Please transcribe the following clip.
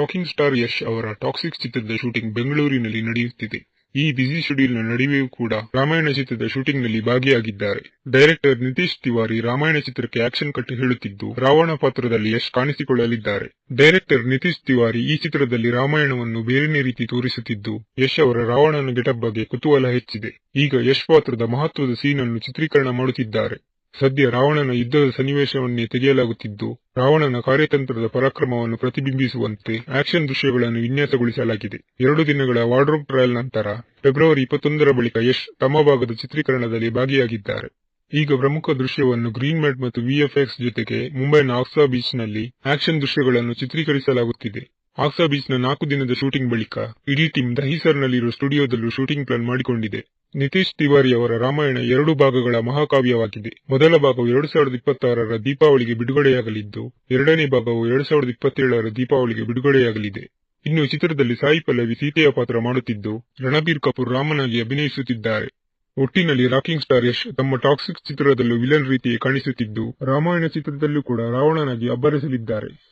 Rocking star Yash ಅವರ toxic ಚಿತ್ರದ shooting ಬೆಂಗಳೂರಿನಲ್ಲಿ ನಡೆಯುತ್ತಿದೆ. ಈ ಬ್ಯುಸಿ ಶೆಡ್ಯೂಲ್ನ ನಡುವೆಯೂ ಕೂಡ ರಾಮಾಯಣ ಚಿತ್ರದ ಶೂಟಿಂಗ್ನಲ್ಲಿ ಭಾಗಿಯಾಗಿದ್ದಾರೆ. ಡೈರೆಕ್ಟರ್ ನಿತೀಶ್ ತಿವಾರಿ ರಾಮಾಯಣ ಚಿತ್ರಕ್ಕೆ ಆಕ್ಷನ್ ಕಟ್ ಹೇಳುತ್ತಿದ್ದು, ರಾವಣ ಪಾತ್ರದಲ್ಲಿ ಯಶ್ ಕಾಣಿಸಿಕೊಳ್ಳಲಿದ್ದಾರೆ. ಡೈರೆಕ್ಟರ್ ನಿತೀಶ್ ತಿವಾರಿ ಈ ಚಿತ್ರದಲ್ಲಿ ರಾಮಾಯಣವನ್ನು ಬೇರೆನೇ ರೀತಿ ತೋರಿಸುತ್ತಿದ್ದು, ಯಶ್ ಅವರ ರಾವಣನ ಗೆಟಪ್ ಬಗ್ಗೆ ಕುತೂಹಲ ಹೆಚ್ಚಿದೆ. ಈಗ ಯಶ್ ಪಾತ್ರದ ಮಹತ್ವದ ಸೀನ್ ಅನ್ನು ಚಿತ್ರೀಕರಣ ಮಾಡುತ್ತಿದ್ದಾರೆ. ಸದ್ಯ ರಾವಣನ ಯುದ್ಧದ ಸನ್ನಿವೇಶವನ್ನೇ ತೆಗೆಯಲಾಗುತ್ತಿದ್ದು, ರಾವಣನ ಕಾರ್ಯತಂತ್ರದ ಪರಾಕ್ರಮವನ್ನು ಪ್ರತಿಬಿಂಬಿಸುವಂತೆ ಆಕ್ಷನ್ ದೃಶ್ಯಗಳನ್ನು ವಿನ್ಯಾಸಗೊಳಿಸಲಾಗಿದೆ. ಎರಡು ದಿನಗಳ ವಾರ್ಡ್ರೋಬ್ ಟ್ರಯಲ್ ನಂತರ, ಫೆಬ್ರವರಿ ಇಪ್ಪತ್ತೊಂದರ ಬಳಿಕ ಯಶ್ ತಮ್ಮ ಭಾಗದ ಚಿತ್ರೀಕರಣದಲ್ಲಿ ಭಾಗಿಯಾಗಿದ್ದಾರೆ. ಈಗ ಪ್ರಮುಖ ದೃಶ್ಯವನ್ನು ಗ್ರೀನ್ ಮ್ಯಾಟ್ ಮತ್ತು ವಿಎಫ್ಎಕ್ಸ್ ಜೊತೆಗೆ ಮುಂಬೈನ ಆಕ್ಸಾ ಬೀಚ್ನಲ್ಲಿ ಆಕ್ಷನ್ ದೃಶ್ಯಗಳನ್ನು ಚಿತ್ರೀಕರಿಸಲಾಗುತ್ತಿದೆ. ಆಕ್ಸಾ ಬೀಚ್ನ ನಾಲ್ಕು ದಿನದ ಶೂಟಿಂಗ್ ಬಳಿಕ ಇಡೀ ಟೀಮ್ ದಹಿಸರ್ನಲ್ಲಿರುವ ಸ್ಟುಡಿಯೋದಲ್ಲೂ ಶೂಟಿಂಗ್ ಪ್ಲಾನ್ ಮಾಡಿಕೊಂಡಿದೆ. ನಿತೀಶ್ ತಿವಾರಿ ಅವರ ರಾಮಾಯಣ ಎರಡು ಭಾಗಗಳ ಮಹಾಕಾವ್ಯವಾಗಿದೆ. ಮೊದಲ ಭಾಗವು ಎರಡು ಸಾವಿರದ ಇಪ್ಪತ್ತಾರರ ದೀಪಾವಳಿಗೆ ಬಿಡುಗಡೆಯಾಗಲಿದ್ದು, ಎರಡನೇ ಭಾಗವು ಎರಡು ಸಾವಿರದ ಇಪ್ಪತ್ತೇಳರ ದೀಪಾವಳಿಗೆ ಬಿಡುಗಡೆಯಾಗಲಿದೆ. ಇನ್ನು ಚಿತ್ರದಲ್ಲಿ ಸಾಯಿ ಪಲ್ಲವಿ ಸೀತೆಯ ಪಾತ್ರ ಮಾಡುತ್ತಿದ್ದು, ರಣಬೀರ್ ಕಪೂರ್ ರಾಮನಾಗಿ ಅಭಿನಯಿಸುತ್ತಿದ್ದಾರೆ. ಒಟ್ಟಿನಲ್ಲಿ ರಾಕಿಂಗ್ ಸ್ಟಾರ್ ಯಶ್ ತಮ್ಮ ಟಾಕ್ಸಿಕ್ ಚಿತ್ರದಲ್ಲೂ ವಿಲನ್ ರೀತಿಯೇ ಕಾಣಿಸುತ್ತಿದ್ದು, ರಾಮಾಯಣ ಚಿತ್ರದಲ್ಲೂ ಕೂಡ ರಾವಣನಾಗಿ ಅಬ್ಬರಿಸಲಿದ್ದಾರೆ.